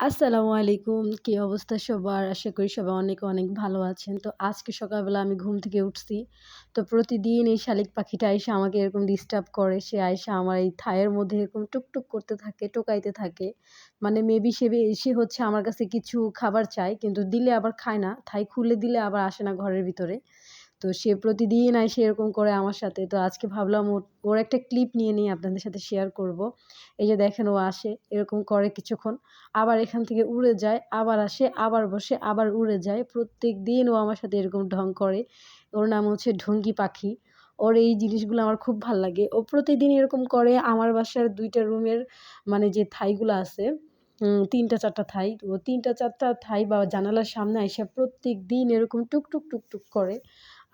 আসসালামু আলাইকুম। কী অবস্থা সবার? আশা করি সবাই অনেক অনেক ভালো আছেন। তো আজকে সকালবেলা আমি ঘুম থেকে উঠছি। তো প্রতিদিন এই শালিক পাখিটা এসে আমাকে এরকম ডিস্টার্ব করে। সে আয়সা আমার এই থায়ের মধ্যে এরকম টুকটুক করতে থাকে, টোকাইতে থাকে। মানে মেবি সে এসে হচ্ছে আমার কাছে কিছু খাবার চায়, কিন্তু দিলে আবার খায় না। থাই খুলে দিলে আবার আসে না ঘরের ভিতরে। তো সে প্রতিদিন সে এরকম করে আমার সাথে। তো আজকে ভাবলাম ওর ওর একটা ক্লিপ নিয়ে নিয়ে আপনাদের সাথে শেয়ার করব। এই যে দেখেন ও আসে, এরকম করে কিছুক্ষণ। আবার এখান থেকে উড়ে যায়, আবার আসে, আবার বসে, আবার উড়ে যায়। প্রত্যেক দিন ও আমার সাথে এরকম ঢং করে। ওর নাম হচ্ছে ঢঙ্গি পাখি। ওর এই জিনিসগুলো আমার খুব ভালো লাগে। ও প্রতিদিন এরকম করে আমার বাসার দুইটা রুমের মানে যে থাইগুলো আছে তিনটা চারটা থাই ও তিনটা চারটা থাই বা জানালার সামনে এসে প্রত্যেক দিন এরকম টুকটুক টুকটুক করে।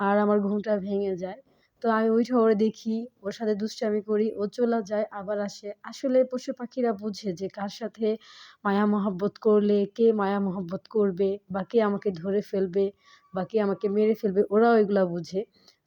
আর আমার ঘুমটা ভেঙে যায়। তো আমি উঠে ওরে দেখি, ওর সাথে দুষ্টামি করি, ও চলে যায়, আবার আসে। আসলে পশু পাখিরা বুঝে যে কার সাথে মায়া মহব্বত করলে, কে মায়া মহব্বত করবে, বা কে আমাকে ধরে ফেলবে, বা কে আমাকে মেরে ফেলবে, ওরাও এগুলো বুঝে।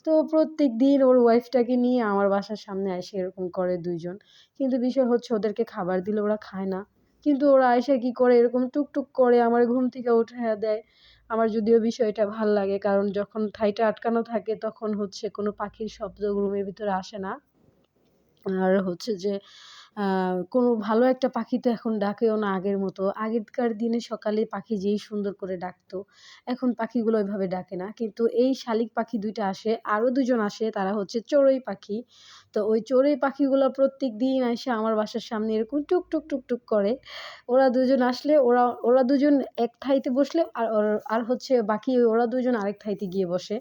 তো প্রত্যেক দিন ওর ওয়াইফটাকে নিয়ে আমার বাসার সামনে এসে এরকম করে দুইজন। কিন্তু বিষয় হচ্ছে ওদেরকে খাবার দিলে ওরা খায় না। কিন্তু ওরা এসে কী করে এরকম টুকটুক করে আমার ঘুম থেকে উঠে দেয়। আমার যদিও বিষয়টা ভালো লাগে, কারণ যখন ঠাইটা আটকানো থাকে তখন হচ্ছে কোনো পাখির শব্দ রুমের ভিতরে আসে না। আর হচ্ছে যে কোনো ভালো একটা পাখি তো এখন ডাকেও না আগের মতো। আগেকার দিনে সকালে পাখি যেই সুন্দর করে ডাকতো, এখন পাখিগুলো ওইভাবে ডাকে না। কিন্তু এই শালিক পাখি দুইটা আসে, আরও দুজন আসে, তারা হচ্ছে চড়ুই পাখি। তো ওই চড়ুই পাখিগুলো প্রত্যেক দিন এসে আমার বাসার সামনে এরকম টুক টুক টুক টুক করে। ওরা দুজন আসলে ওরা ওরা দুজন এক থাইতে বসলে আর আর হচ্ছে বাকি ওরা দুজন আরেক থাইতে গিয়ে বসে।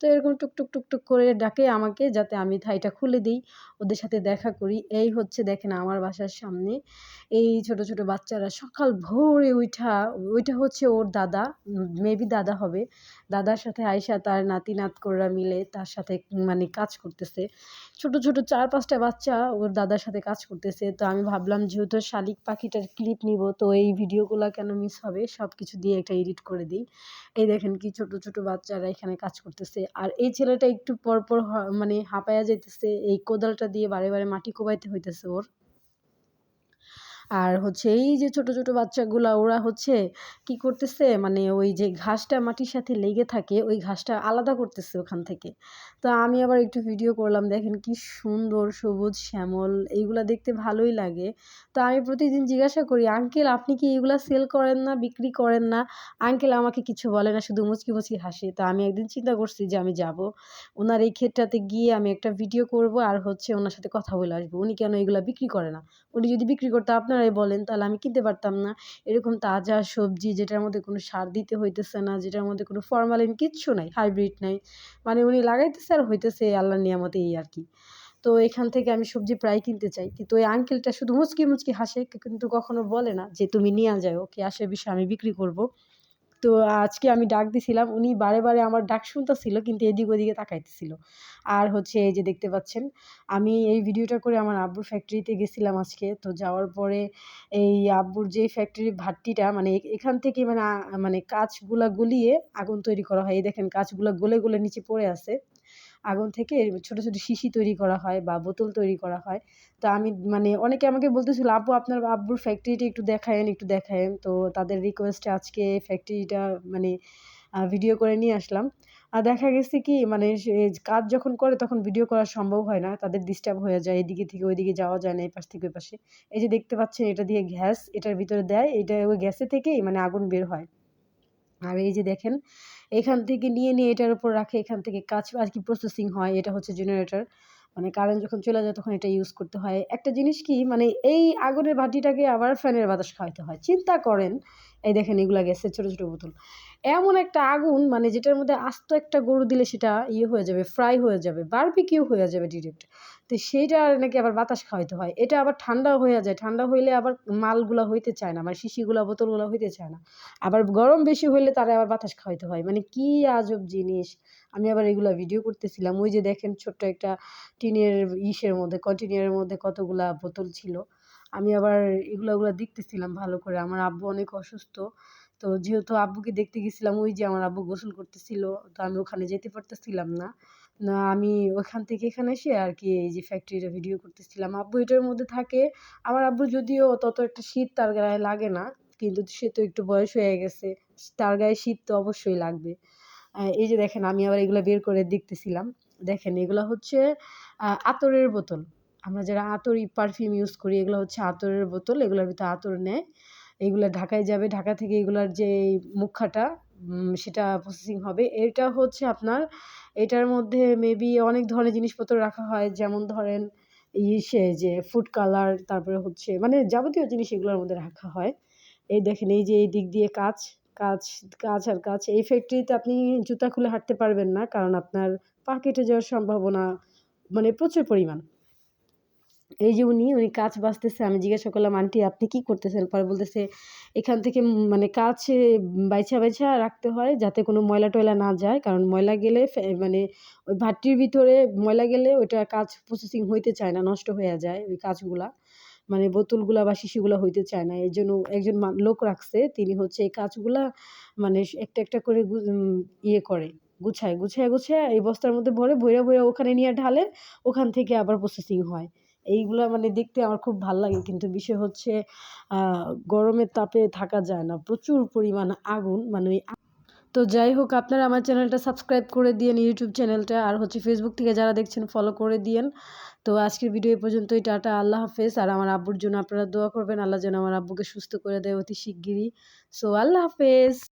তো এরকম টুক টুক টুক টুক করে ডাকে আমাকে যাতে আমি থাইটা খুলে দিই, ওদের সাথে দেখা করি। এই হচ্ছে দেখেন আমার বাসার সামনে। এই ছোট ছোট বাচ্চারা সকাল ভোরে উঠা ওইটা হচ্ছে ওর দাদা মেবি দাদা হবে। দাদার সাথে আয়সা তার নাতি, নাতকররা মিলে তার সাথে মানে কাজ করতেছে। ছোট ছোট চার, পাঁচটা বাচ্চা ওর দাদার সাথে কাজ করতেছে। তো আমি ভাবলাম যেহেতু শালিক পাখিটার ক্লিপ নিব, তো এই ভিডিওগুলো কেন মিস হবে সব কিছু দিয়ে একটা এডিট করে দিই। এই দেখেন কি ছোট ছোট বাচ্চারা এখানে কাজ করতেছে। আর এই ছেলেটা একটু পরপর মানে হাঁপায়া যাইতেছে, এই কোদালটা দিয়ে বারে বারে মাটি কোবাইতে হইতেছে ওর। আর হচ্ছে এই যে ছোট ছোট বাচ্চাগুলা, ওরা হচ্ছে কি করতেছে? মানে ওই যে ঘাসটা মাটির সাথে লেগে থাকে, ওই ঘাসটা আলাদা করতেছে ওখান থেকে। তো আমি আবার একটু ভিডিও করলাম, দেখেন কি সুন্দর সবুজ শ্যামল, এইগুলা দেখতে ভালোই লাগে। তো আমি প্রতিদিন জিজ্ঞাসা করি, আঙ্কেল, আপনি কি এগুলা সেল করেন না, বিক্রি করেন না? আঙ্কেল, আমাকে কিছু বলে না, শুধু মুচকি মুচকি হাসি। তো আমি একদিন চিন্তা করছি যে আমি যাব। ওনার এই ক্ষেতটাতে গিয়ে আমি একটা ভিডিও করব, আর হচ্ছে ওনার সাথে কথা বলে আসব। উনি কেন এগুলা বিক্রি করে না? উনি যদি বিক্রি করতে আপনারাই বলেন, তাহলে আমি কিনতে পারতাম না। এরকম তাজা সবজি যেটার মধ্যে কোনো সার দিতে হইতেছে না, যেটার মধ্যে কোনো ফরমালিন কিচ্ছু নাই হাইব্রিড নাই। মানে উনি লাগাইতেছে আর হইতেছে আল্লাহ নিয়ামতে এই আর কি। তো এখান থেকে আমি সবজি প্রায় কিনতে চাই। কিন্তু ওই আঙ্কেলটা শুধু মুচকি মুচকি হাসে, কিন্তু কখনো বলে না যে, তুমি নিয়ে যাও, ওকে আসে বিষয়ে আমি বিক্রি করব। তো আজকে আমি ডাক দিছিলাম, উনি বারে বারে আমার ডাক শুনতেছিল কিন্তু এদিক ওদিকে তাকাইতেছিল। আর হচ্ছে এই যে দেখতে পাচ্ছেন, আমি এই ভিডিওটা করে আমার আব্বুর ফ্যাক্টরিতে গেছিলাম আজকে। তো যাওয়ার পরে এই আব্বুর যে ফ্যাক্টরির ভাট্টিটা মানে এখান থেকে মানে মানে কাঁচগুলা গলিয়ে আগুন তৈরি করা হয়। এই দেখেন, কাঁচগুলা গলে গলে নিচে পড়ে আছে। আগুন থেকে ছোট ছোট শিশি তৈরি করা হয় বা বোতল তৈরি করা হয়। তো আমি মানে অনেকে আমাকে বলতেছিল আব্বু আপনার আব্বুর ফ্যাক্টরিটা একটু দেখায়েন একটু দেখায়েন। তো তাদের রিকোয়েস্টে আজকে ফ্যাক্টরিটা মানে ভিডিও করে নিয়ে আসলাম। আর দেখা গেছে কি মানে কাজ যখন করে তখন ভিডিও করা সম্ভব হয় না। তাদের ডিস্টার্ব হয়ে যায়, এদিকে থেকে ওইদিকে যাওয়া যায় না এই পাশ থেকে ওই পাশে এই যে দেখতে পাচ্ছেন, এটা দিয়ে গ্যাস এটার ভিতরে দেয়, এটা ওই গ্যাসে থেকেই মানে আগুন বের হয়। আর এই যে দেখেন এখান থেকে নিয়ে নিয়ে এটার উপর রাখে, এখান থেকে কাজ আর কি প্রসেসিং হয়, এটা হচ্ছে জেনারেটর মানে কারেন্ট যখন চলে যায় তখন এটা ইউজ করতে হয়। একটা জিনিস কি মানে এই আগুনের বাটিটাকে আবার ফ্যানের বাতাস খাওয়াতে হয়। চিন্তা করেন, এই দেখেন এগুলা গেছে, ছোটো ছোটো বোতল। এমন একটা আগুন মানে যেটার মধ্যে আস্ত একটা গরু দিলে সেটা ইয়ে হয়ে যাবে ফ্রাই হয়ে যাবে বারবিকিউ হয়ে যাবে ডিরেক্ট তো সেইটা নাকি আবার বাতাস খাওয়াইতে হয়। এটা আবার ঠান্ডা হয়ে যায়। ঠান্ডা হইলে আবার মালগুলা হইতে চায় না মানে শিশিগুলা, বোতলগুলো হইতে চায় না। আবার গরম বেশি হইলে তারা আবার বাতাস খাওয়াইতে হয়। মানে কি আজব জিনিস। আমি আবার এগুলা ভিডিও করতেছিলাম। ওই যে দেখেন ছোট্ট একটা টিনের ইসের মধ্যে কন্টেনারের মধ্যে কতগুলা বোতল ছিল। আমি আবার এগুলো ওগুলো দেখতেছিলাম ভালো করে। আমার আব্বু অনেক অসুস্থ। তো যেহেতু আব্বুকে দেখতে গেছিলাম, ওই যে আমার আব্বু গোসল করতেছিল, তো আমি ওখানে যেতে পারতেছিলাম না। আমি ওখান থেকে এখানে এসে আর কি এই যে ফ্যাক্টরিটা ভিডিও করতেছিলাম। আব্বু এটার মধ্যে থাকে। আমার আব্বু যদিও তত একটা শীত তার গায়ে লাগে না, কিন্তু সে তো একটু বয়স হয়ে গেছে। তার গায়ে শীত তো অবশ্যই লাগবে। এই যে দেখেন, আমি আবার এগুলো বের করে দেখতেছিলাম। দেখেন, এগুলো হচ্ছে আতরের বোতল। আমরা যারা আতর পারফিউম ইউজ করি, এগুলো হচ্ছে আতরের বোতল। এগুলোর ভিতরে আতর নেয়। এগুলো ঢাকায় যাবে। ঢাকা থেকে এগুলার যে মুখাটা সেটা প্রসেসিং হবে। এটা হচ্ছে আপনার, এটার মধ্যে মেবি অনেক ধরনের জিনিসপত্র রাখা হয়। যেমন ধরেন ইসে যে ফুড কালার তারপরে হচ্ছে মানে যাবতীয় জিনিস এগুলোর মধ্যে রাখা হয়। এই দেখেন, এই যে এই দিক দিয়ে কাচ কাচ কাচ আর কাচ, এই ফ্যাক্টরিতে আপনি জুতা খুলে হাঁটতে পারবেন না। কারণ আপনার পা কেটে যাওয়ার সম্ভাবনা মানে প্রচুর পরিমাণ। এই যে উনি উনি কাজ বাছতেছে আমি জিজ্ঞাসা করলাম, আন্টি, আপনি কি করতেছেন? পরে বলতেছে, এখান থেকে মানে কাচ বাইছা বাইছা রাখতে হয় যাতে কোনো ময়লা টয়লা না যায়, কারণ ময়লা গেলে মানে ওই ভাট্টির ভিতরে ময়লা গেলে ওইটা কাজ প্রসেসিং হইতে চায় না, নষ্ট হয়ে যায় ওই কাজগুলা। মানে বোতলগুলা বা শিশিগুলা হইতে চায় না। এই জন্য একজন লোক রাখছে, তিনি হচ্ছে এই কাজগুলা মানে একটা একটা করে ইয়ে করে, গুছায় গুছায় গুছায় এই বস্তার মধ্যে ভরে ভইরা ভইরা ওখানে নিয়ে ঢালে, ওখান থেকে আবার প্রসেসিং হয়। এইগুলা মানে দেখতে আমার খুব ভালো লাগে। কিন্তু বিষয় হচ্ছে গরমের তাপে থাকা যায় না। প্রচুর পরিমাণ আগুন মানে ওই তো যাই হোক, আপনারা আমার চ্যানেলটা সাবস্ক্রাইব করে দিয়েন, ইউটিউব চ্যানেলটা। আর হচ্ছে ফেসবুক থেকে যারা দেখছেন ফলো করে দিয়েন। তো আজকের ভিডিও এই পর্যন্তই, টাটা, আল্লাহ হাফেজ। আর আমার আব্বুর জন্য আপনারা দোয়া করবেন, আল্লাহ যেন আমার আব্বুকে সুস্থ করে দেয় অতি শিগগিরই। সো আল্লাহ হাফেজ!